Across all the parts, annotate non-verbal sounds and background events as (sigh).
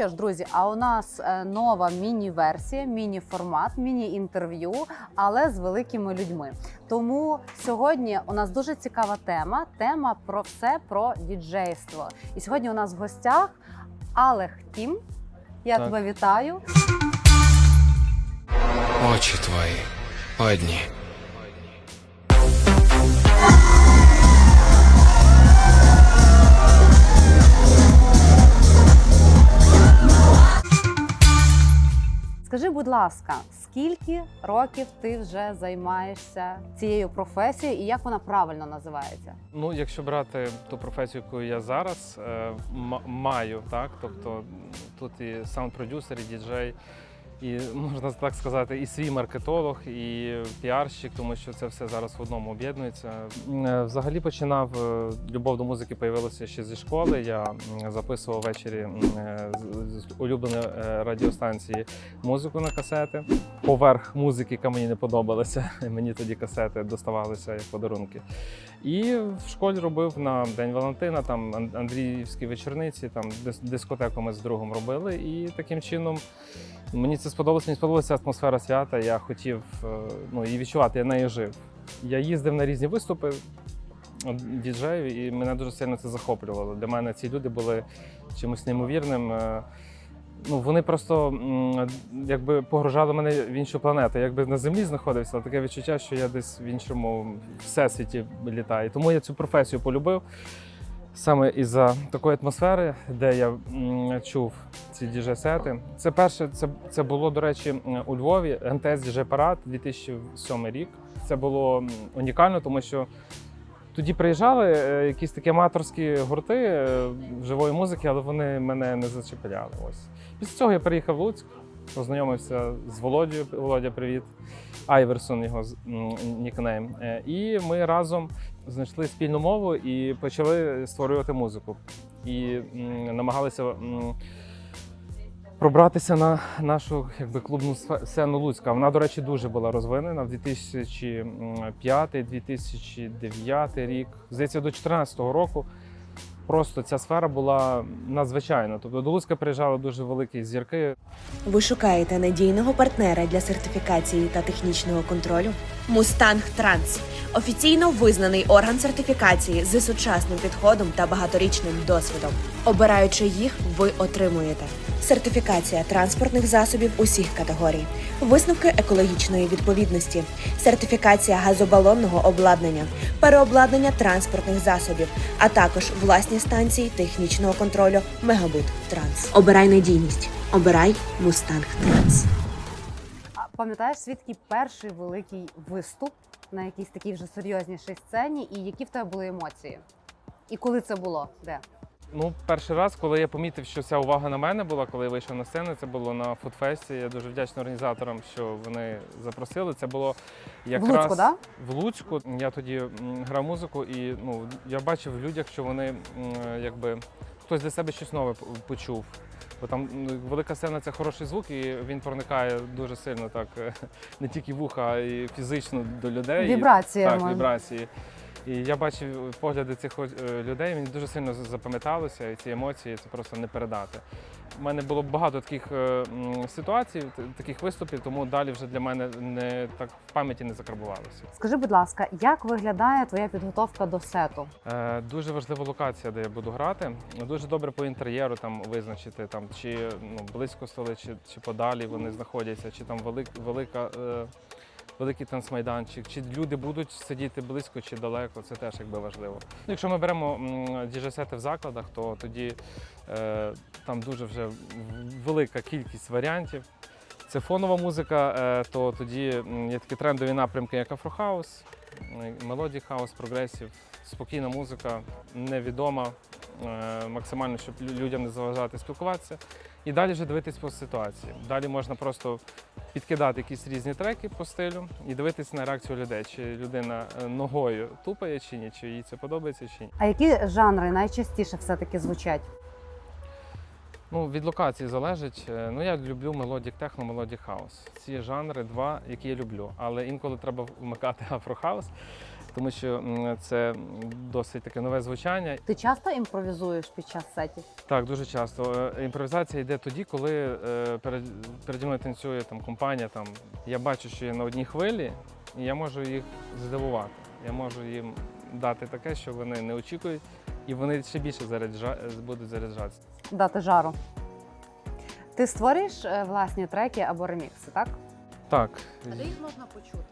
що ж, друзі, а у нас е, нова міні-версія, міні-формат, міні-інтерв'ю, але з великими людьми. Тому сьогодні у нас дуже цікава тема. Тема про все про діджейство. І сьогодні у нас в гостях Алех Тім. Я Так. тебе вітаю. Очі твої одні. Скажи, будь ласка, скільки років ти вже займаєшся цією професією і як вона правильно називається? Ну, якщо брати ту професію, яку я зараз е, маю, так тобто тут і саунд-продюсер, і діджей, і можна так сказати, і свій маркетолог, і піарщик, тому що це все зараз в одному об'єднується. Е, Взагалі починав е, любов до музики появилася ще зі школи. Я записував ввечері е, з- улюбленої радіостанції музику на касети. Поверх музики, яка мені не подобалася. (laughs) Мені тоді касети доставалися як подарунки. І в школі робив на День Валентина, там Ан- Андріївські вечорниці, там дис- дискотеку ми з другом робили. І таким чином мені це сподобалося. Мені сподобалася атмосфера свята. Я хотів е, ну, її відчувати, я нею жив. Я їздив на різні виступи діджеїв, і мене дуже сильно це захоплювало. Для мене ці люди були чимось неймовірним. Ну, вони просто якби погружали мене в іншу планету. Якби на землі знаходився, таке відчуття, що я десь в іншому всесвіті літаю. Тому я цю професію полюбив саме із-за такої атмосфери, де я чув ці діже-сети. Це перше, це, це було, до речі, у Львові МТС діже парад 2007 рік. Це було унікально, тому що тоді приїжджали е, якісь такі аматорські гурти е, живої музики, але вони мене не зачепляли. Ось. Після цього я переїхав в Луцьк, познайомився з Володією. Володя, привіт. Айверсон його нікнейм. Е, І ми разом знайшли спільну мову і почали створювати музику. І намагалися пробратися на нашу якби, клубну сцену Луцька. Вона, до речі, дуже була розвинена в 2005-2009 рік. Здається, до 2014 року. Просто ця сфера була надзвичайна. Тобто до Луцька приїжджали дуже великі зірки. Ви шукаєте надійного партнера для сертифікації та технічного контролю? Mustang Trans – офіційно визнаний орган сертифікації з сучасним підходом та багаторічним досвідом. Обираючи їх, ви отримуєте сертифікація транспортних засобів усіх категорій, висновки екологічної відповідності, сертифікація газобалонного обладнання, переобладнання транспортних засобів, а також власні станції технічного контролю Мегабут Транс. Обирай надійність. Обирай Мустанг Транс. Пам'ятаєш свідки перший великий виступ на якійсь такій вже серйознішій сцені, і які в тебе були емоції? І коли це було? Де? Ну, перший раз, коли я помітив, що ця увага на мене була, коли я вийшов на сцену, це було на фудфесті. Я дуже вдячний організаторам, що вони запросили. Це було якраз Луцьку, да? в Луцьку. Я тоді грав музику, і ну я бачив в людях, що вони якби хтось для себе щось нове почув. Бо там велика сцена це хороший звук, і він проникає дуже сильно так (laughs) не тільки в уха, а й фізично до людей. Вібраціями. так, вібрації. І я бачив погляди цих е, людей, мені дуже сильно запам'яталося, і ці емоції це просто не передати. У мене було багато таких е, ситуацій, таких виступів, тому далі вже для мене не так в пам'яті не закарбувалося. Скажи, будь ласка, як виглядає твоя підготовка до сету? Е, дуже важлива локація, де я буду грати. Дуже добре по інтер'єру там визначити, там, чи ну, близько столи, чи, чи подалі вони знаходяться, чи там велик, велика. Е, Великий танцмайданчик, чи люди будуть сидіти близько чи далеко, це теж якби важливо. Якщо ми беремо діджесети в закладах, то тоді е, там дуже вже велика кількість варіантів. Це фонова музика, е, то тоді є такі трендові напрямки, як афрохаус, мелодій хаус, прогресів, спокійна музика, невідома, е, максимально, щоб людям не заважати спілкуватися. І далі вже дивитись по ситуації. Далі можна просто підкидати якісь різні треки по стилю і дивитися на реакцію людей, чи людина е, ногою тупає чи ні, чи їй це подобається чи ні. А які жанри найчастіше все-таки звучать? Ну, від локації залежить. Е, Ну, я люблю мелодік техно, мелодік хаус. Ці жанри два, які я люблю. Але інколи треба вмикати (laughs) афрохаус. Тому що це досить таке нове звучання. Ти часто імпровізуєш під час сетів? Так, дуже часто. Е, Імпровізація йде тоді, коли е, перед, переді мною танцює там компанія. Там я бачу, що я на одній хвилі, і я можу їх здивувати. Я можу їм дати таке, що вони не очікують, і вони ще більше заряджа... будуть заряджатися. Дати жару. Ти створюєш е, власні треки або ремікси, так? Так, їх можна почути?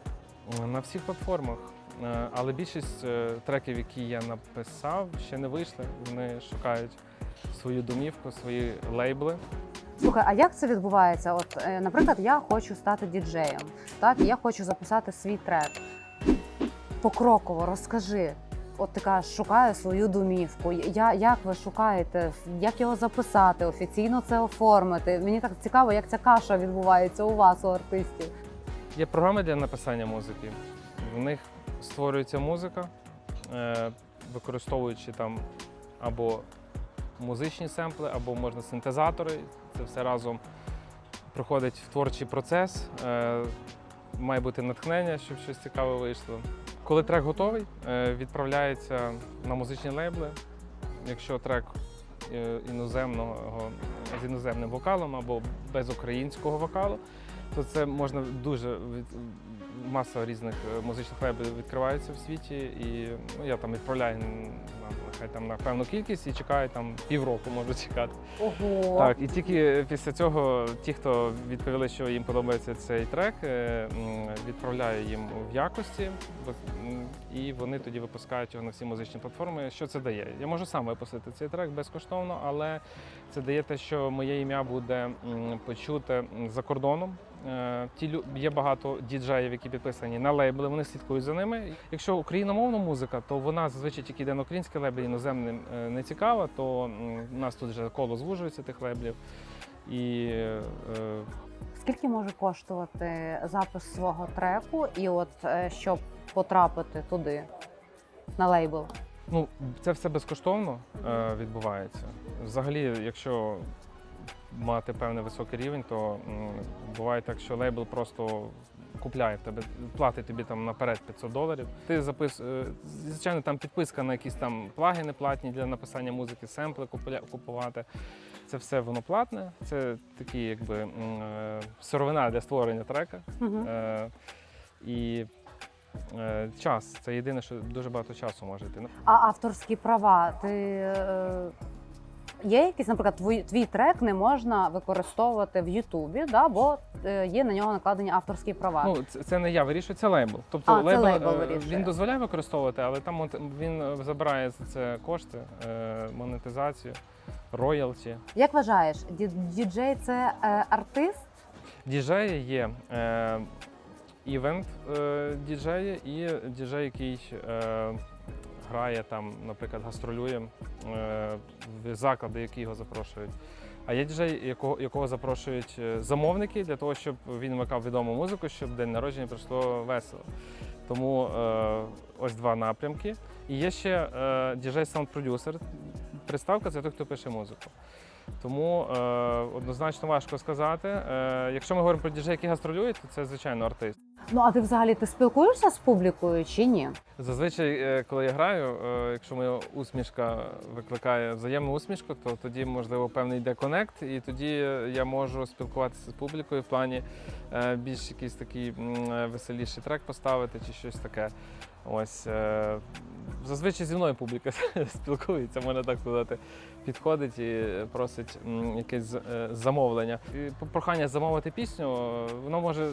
на всіх платформах. Е, Але більшість е, треків, які я написав, ще не вийшли. Вони шукають свою домівку, свої лейбли. Слухай, а як це відбувається? От, е, наприклад, я хочу стати діджеєм, так, і я хочу записати свій трек. Покроково розкажи. От ти кажеш, шукаю свою домівку. Я, як ви шукаєте, як його записати, офіційно це оформити? Мені так цікаво, як ця каша відбувається у вас, у артистів. Є програми для написання музики. В них створюється музика, е, використовуючи там або музичні семпли, або можна синтезатори. Це все разом проходить в творчий процес. Е, Має бути натхнення, щоб щось цікаве вийшло. Коли трек готовий, е, відправляється на музичні лейбли. Якщо трек іноземного з іноземним вокалом або без українського вокалу, то це можна дуже від маса різних е, музичних лейблів відкривається в світі, і ну, я там відправляю на, нехай там на певну кількість і чекаю там півроку, можу чекати. Ого! Так, і тільки після цього ті, хто відповіли, що їм подобається цей трек, е, відправляю їм в якості, і вони тоді випускають його на всі музичні платформи. Що це дає? Я можу сам випустити цей трек безкоштовно, але це дає те, що моє ім'я буде почуте за кордоном. Е, Ті є багато діджеїв, які підписані на лейбли, вони слідкують за ними. Якщо україномовна музика, то вона зазвичай тільки йде на українські лейблі, іноземним е, не цікава, то у нас тут вже коло звужується тих лейблів. І е, Скільки може коштувати запис свого треку, і от щоб потрапити туди на лейбл? ну, це все безкоштовно е, відбувається. Взагалі, якщо мати певний високий рівень, то буває так, що лейбл просто купляє в тебе, платить тобі там наперед 500 доларів. Ти запис, е, звичайно, там підписка на якісь там плагіни платні для написання музики, семпли купувати. Це все воно платне. Це такі, якби е, сировина для створення трека. Угу. Е, і е, час це єдине, що дуже багато часу може йти. Ну, А авторські права, ти е, є якийсь, наприклад, твій, твій трек не можна використовувати в Ютубі, да, бо е, є на нього накладені авторські права. Ну, це, це не я вирішую, це лейбл. Тобто А, це лейбл е, вирішує. він дозволяє використовувати, але там от він е, забирає за це кошти, е, монетизацію, роялті. Як вважаєш, ді- діджей це е, артист? Діджеї є е, івент е, діджеї і діджей, який е, грає там, наприклад, гастролює е, в заклади, які його запрошують. А є діджей, якого, якого запрошують е, замовники для того, щоб він вмикав відому музику, щоб день народження пройшло весело. Тому е, ось два напрямки. І є ще е, діджей саунд-продюсер. Приставка це той, хто пише музику. Тому е, однозначно важко сказати. Е, якщо ми говоримо про діджей, які гастролюють, то це звичайно артист. Ну а ти взагалі ти спілкуєшся з публікою чи ні? Зазвичай, е, коли я граю, е, якщо моя усмішка викликає взаємну усмішку, то тоді можливо певний йде конект, і тоді е, я можу спілкуватися з публікою в плані більш якийсь такий веселіший трек поставити чи щось таке. Ось зазвичай зі мною публіка (laughs) спілкується, можна так сказати. Підходить і просить якесь замовлення. І прохання замовити пісню, воно може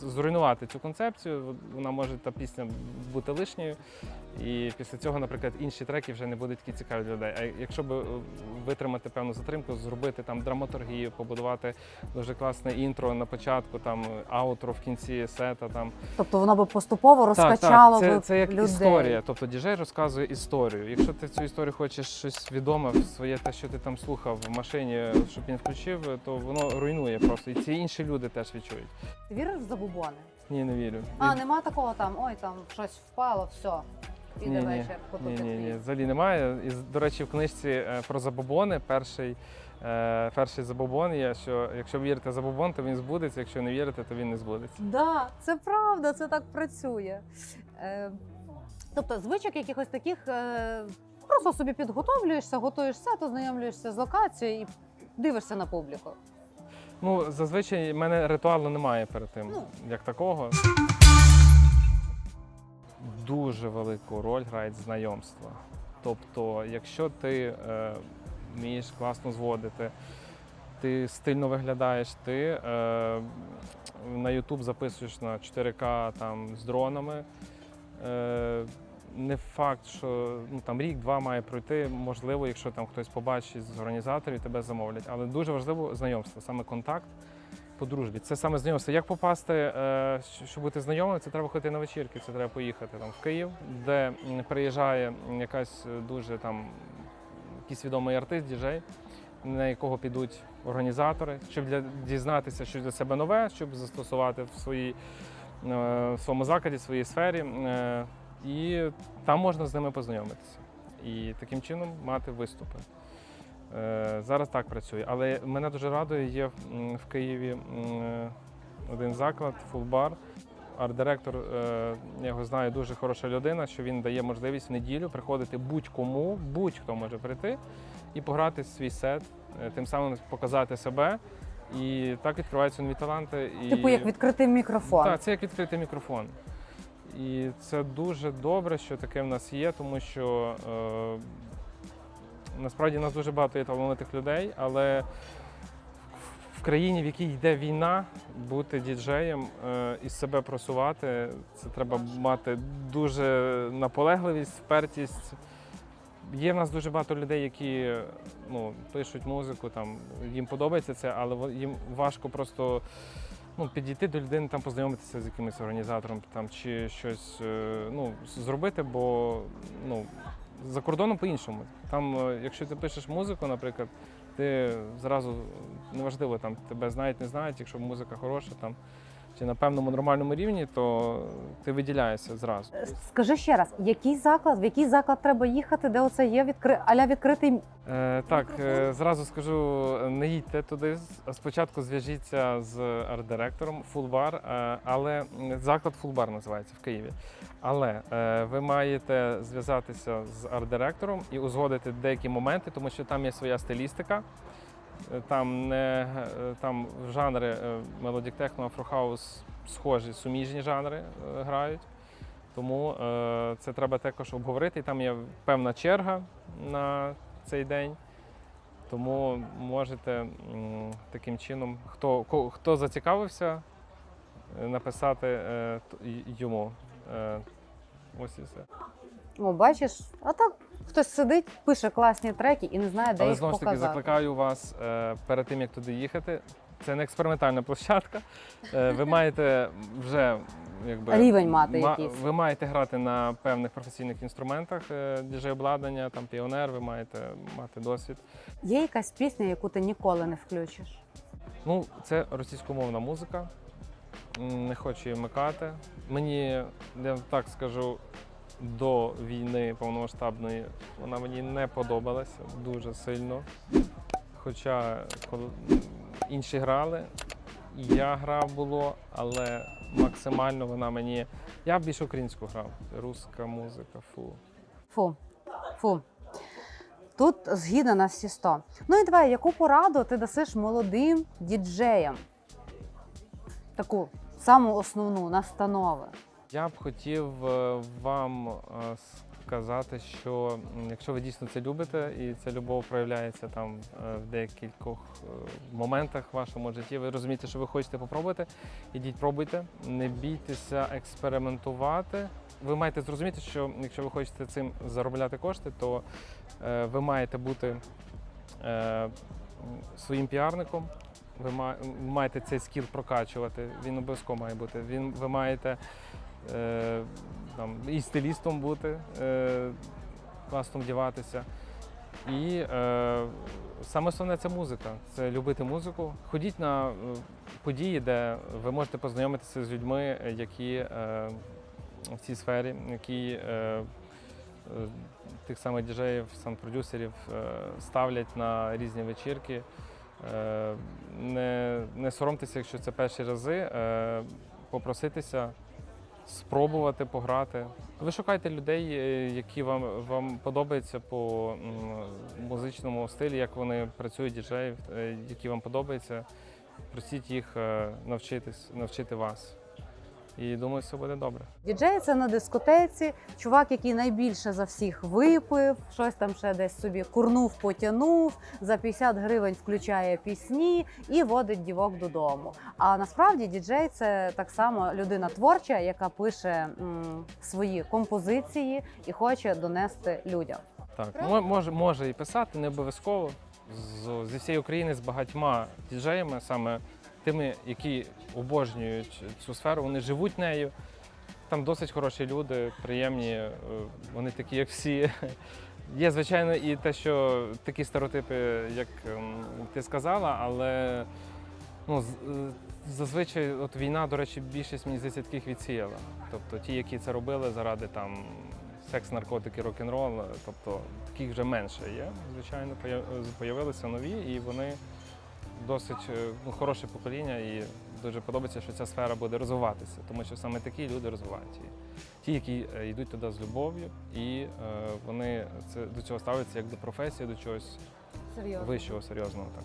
зруйнувати цю концепцію. Вона може та пісня бути лишньою. І після цього, наприклад, інші треки вже не будуть такі цікаві для людей. А якщо б е, витримати певну затримку, зробити там драматургію, побудувати дуже класне інтро на початку, там аутро в кінці сета, там Тобто воно би поступово розкачало так. Це, це як людей. історія. Тобто діджей розказує історію. Якщо ти цю історію хочеш щось відоме, своє те, що ти там слухав в машині, щоб він включив, то воно руйнує просто. І ці інші люди теж відчують. Ти віриш в забубони? Ні, не вірю. А І- нема такого там, ой, там щось впало, все. Піде Ні, ні, вечір, ні, потупить ні, ні, взагалі немає. І, до речі, в книжці е, про забобони перший Е, перший забобон є, що якщо вірите забобон, то він збудеться, якщо не вірите, то він не збудеться. Да, це правда, це так працює. Е, тобто, звичок якихось таких е, просто собі підготовлюєшся, готуєш все, то знайомлюєшся з локацією і дивишся на публіку. Ну, зазвичай в мене ритуалу немає перед тим, Ну. як такого. Дуже велику роль грають знайомства. Тобто, якщо ти е, вмієш класно зводити, ти стильно виглядаєш, ти е, на YouTube записуєш на 4К там, з дронами. Е, не факт, що ну, там рік-два має пройти. Можливо, якщо там хтось побачить з організаторів, тебе замовлять. Але дуже важливо знайомство, саме контакт по дружбі. Це саме знайомство. Як попасти, е, щоб бути знайомим, це треба ходити на вечірки, це треба поїхати там в Київ, де приїжджає якась е, дуже там якийсь відомий артист, діджей, на якого підуть організатори, щоб для дізнатися щось для себе нове, щоб застосувати в своїй е, в своєму закладі, в своїй сфері. І там можна з ними познайомитися. І таким чином мати виступи. Е, Зараз так працює. Але мене дуже радує, є в Києві один заклад, фулбар. Арт-директор, е, я його знаю, дуже хороша людина, що він дає можливість в неділю приходити будь-кому, будь-хто може прийти і пограти свій сет, е, тим самим показати себе. І так відкриваються нові таланти. І... Типу, як відкритий мікрофон. Так, це як відкритий мікрофон. І це дуже добре, що таке в нас є, тому що е, насправді нас дуже багато є талановитих людей, але в країні, в якій йде війна, бути діджеєм е, і себе просувати, це треба мати дуже наполегливість, впертість. Є в нас дуже багато людей, які ну, пишуть музику, там, їм подобається це, але їм важко просто ну, підійти до людини, там, познайомитися з якимось організатором там, чи щось е, ну, зробити, бо ну, за кордоном по-іншому. Там, е, якщо ти пишеш музику, наприклад, ти зразу неважливо, там, тебе знають, не знають, якщо музика хороша там, чи на певному нормальному рівні, то ти виділяєшся зразу. Скажи ще раз, який заклад, в який заклад треба їхати, де оце є відкри... аля відкритий Е, так, е, зразу скажу, не їдьте туди. Спочатку зв'яжіться з арт-директором Фулбар, е, але заклад Фулбар називається в Києві. Але е, ви маєте зв'язатися з арт-директором і узгодити деякі моменти, тому що там є своя стилістика. Е, Там не е, там жанри е, мелодік техно, афрохаус схожі, суміжні жанри грають. Тому це треба також обговорити. Там є певна черга на цей день. Тому можете таким чином, хто, хто зацікавився, написати йому. Ось і все. О, бачиш, а так хтось сидить, пише класні треки і не знає, де Але їх знову ж таки показати. закликаю вас е, перед тим, як туди їхати. Це не експериментальна площадка. Е, ви маєте вже якби, Рівень мати ма- якийсь. Ви маєте грати на певних професійних інструментах е, діджей-обладнання, там піонер, ви маєте мати досвід. Є якась пісня, яку ти ніколи не включиш. Ну, це російськомовна музика. М, Не хочу її вмикати. Мені, я так скажу, до війни повномасштабної вона мені не подобалася дуже сильно. Хоча інші грали, я грав було, але максимально вона мені. Я більш українську грав. Руська музика, фу. Фу, фу. Тут згідно на всі 100. Ну і давай, яку пораду ти дасиш молодим діджеям? Таку саму основну настанови. Я б хотів е, вам е, сказати, що якщо ви дійсно це любите, і ця любов проявляється там е, в декількох моментах в вашому житті, ви розумієте, що ви хочете попробувати, ідіть пробуйте, не бійтеся експериментувати. Ви маєте зрозуміти, що якщо ви хочете цим заробляти кошти, то ви маєте бути своїм піарником. Ви маєте цей скіл прокачувати. Він обов'язково має бути. Він ви маєте е, там, і стилістом бути, е, класно вдіватися. І е, саме основне це музика. Це любити музику. Ходіть на е, події, де ви можете познайомитися з людьми, які е, в цій сфері, які е, е, тих самих діджеїв, саунд-продюсерів е, ставлять на різні вечірки. Е, Не, не соромтеся, якщо це перші рази, е, попроситися, спробувати пограти. Ви шукайте людей, е, які вам, вам подобаються по музичному стилі, як вони працюють, діджеїв, е, які вам подобаються. Просіть їх е, навчитись, навчити вас. І думаю, все буде добре. Діджей це на дискотеці, чувак, який найбільше за всіх випив, щось там ще десь собі курнув, потягнув, за 50 гривень включає пісні і водить дівок додому. А насправді діджей це так само людина творча, яка пише м, свої композиції і хоче донести людям. Так, може, може і писати, не обов'язково. З, зі всієї України з багатьма діджеями, саме тими, які обожнюють цю сферу, вони живуть нею. Там досить хороші люди, приємні, е, вони такі, як всі. (laughs) Є, звичайно, і те, що такі стереотипи, як ем, ти сказала, але ну, е, зазвичай от війна, до речі, більшість мені здається, таких відсіяла. Тобто ті, які це робили заради там секс, наркотики, рок-н-рол, е, тобто таких вже менше є, звичайно, появилися нові, і вони досить е, ну, хороше покоління, і дуже подобається, що ця сфера буде розвиватися, тому що саме такі люди розвивають її. Ті, які е, йдуть туди з любов'ю, і е, вони це до цього ставляться як до професії, до чогось Серйозно. вищого, серйозного. Так.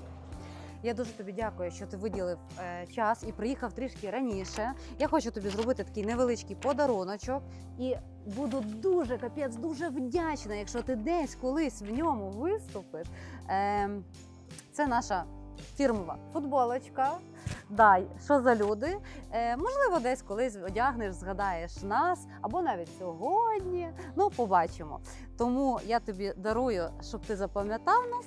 Я дуже тобі дякую, що ти виділив е, час і приїхав трішки раніше. Я хочу тобі зробити такий невеличкий подаруночок, і буду дуже капець, дуже вдячна, якщо ти десь колись в ньому виступиш. Е, це наша фірмова футболочка. Дай, що за люди? Е, можливо, десь колись одягнеш, згадаєш нас, або навіть сьогодні. Ну, побачимо. Тому я тобі дарую, щоб ти запам'ятав нас.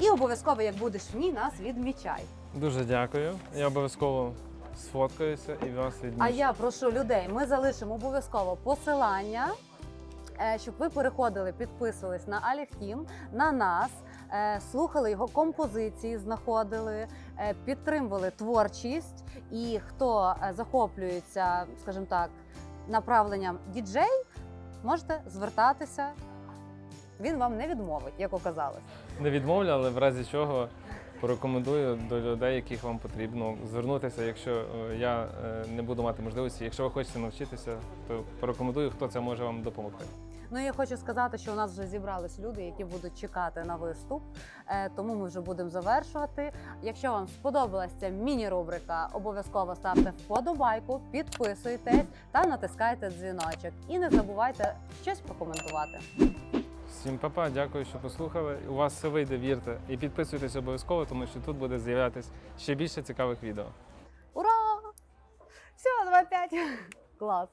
І обов'язково, як будеш в ній, нас відмічай. Дуже дякую. Я обов'язково сфоткаюся і вас відмічу. А я прошу людей, ми залишимо обов'язково посилання, е, щоб ви переходили, підписувались на Аліхтім, на нас, слухали його композиції, знаходили, е, підтримували творчість. І хто е, захоплюється, скажімо так, направленням діджей, можете звертатися. Він вам не відмовить, як оказалось. Не відмовлю, але в разі чого порекомендую до людей, яких вам потрібно звернутися. Якщо е, я е, не буду мати можливості, якщо ви хочете навчитися, то порекомендую, хто це може вам допомогти. Ну я хочу сказати, що у нас вже зібрались люди, які будуть чекати на виступ. Е, Тому ми вже будемо завершувати. Якщо вам сподобалася ця міні-рубрика, обов'язково ставте вподобайку, підписуйтесь та натискайте дзвіночок. І не забувайте щось прокоментувати. Всім папа, дякую, що послухали. У вас все вийде, вірте. І підписуйтесь обов'язково, тому що тут буде з'являтися ще більше цікавих відео. Ура! Все, 2-5! Клас!